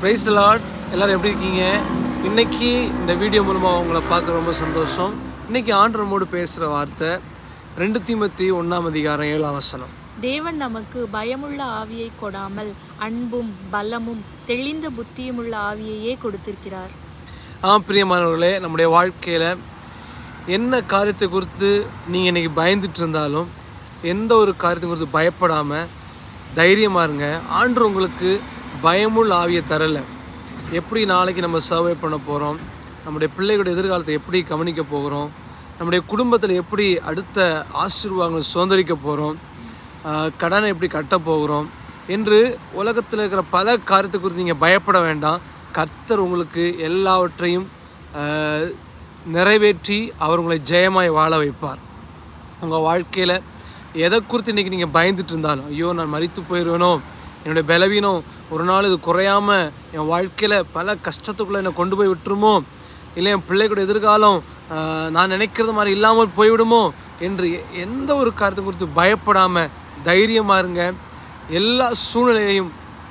Price Lord எல்லாரும் எப்படி இருக்கீங்க? இன்னைக்கு இந்த வீடியோ மூலமாக உங்களை பார்க்க ரொம்ப சந்தோஷம். இன்னைக்கு ஆண்டரமோடு பேசுகிற வார்த்தை ரெண்டு தீமத்தி ஒன்றாம் அதிகாரம் ஏழாம் வசனம். தேவன் நமக்கு பயமுள்ள ஆவியை கொடாமல் அன்பும் பலமும் தெளிந்த புத்தியுமுள்ள ஆவியையே கொடுத்திருக்கிறார். ஆ பிரியமானவர்களே நம்முடைய வாழ்க்கையில் என்ன காரியத்தை குறித்து நீங்கள் இன்றைக்கி பயந்துட்டு இருந்தாலும் எந்த ஒரு காரியத்தை குறித்து பயப்படாமல் தைரியமாக இருங்க. ஆண்டு உங்களுக்கு பயமுள்ள ஆவியை தரலை. எப்படி நாளைக்கு நம்ம சர்வை பண்ண போகிறோம் நம்முடைய பிள்ளைகளுடைய எதிர்காலத்தை எப்படி கவனிக்க போகிறோம்? நம்முடைய குடும்பத்தில் எப்படி அடுத்த ஆசீர்வாதங்களை சுதந்திரிக்க போகிறோம் கடனை எப்படி கட்ட போகிறோம்? என்று உலகத்தில் இருக்கிற பல காரியத்தை குறித்து நீங்கள் பயப்பட வேண்டாம். கர்த்தர் உங்களுக்கு எல்லாவற்றையும் நிறைவேற்றி அவர் உங்களை ஜெயமாய் வாழ வைப்பார். உங்கள் வாழ்க்கையில் எதை குறித்து இன்றைக்கி நீங்கள் பயந்துட்டு இருந்தாலும் ஐயோ நான் மறித்து போயிடுவேனோ என்னுடைய பலவீனம் ஒரு நாள் இது குறையாமல் என் வாழ்க்கையில் பல கஷ்டத்துக்குள்ளே என்னை கொண்டு போய் விட்டுருமோ? இல்லை என் பிள்ளைகளோட எதிர்காலம் நான் நினைக்கிறது மாதிரி இல்லாமல் போய்விடுமோ? என்று எந்த ஒரு காரியத்தை குறித்து பயப்படாமல் தைரியமாக இருங்க. எல்லா சூழ்நிலையையும்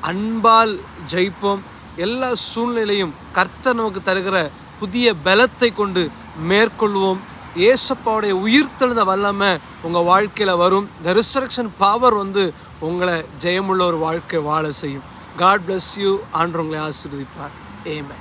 அன்பால் ஜெயிப்போம். எல்லா சூழ்நிலையும் கர்த்தர் நமக்கு தருகிற புதிய பலத்தை கொண்டு மேற்கொள்வோம். ஏசப்பாவுடைய உயிர்த்தெழுந்த வல்லமை உங்கள் வாழ்க்கையில் வரும். இந்த ரிசரக்ஷன் பவர் வந்து உங்களை ஜெயமுள்ள ஒரு வாழ்க்கை வாழ செய்யும். காட் பிளஸ் யூ ஆண்டு உங்களை ஆசீர்வதிப்பார். ஏமே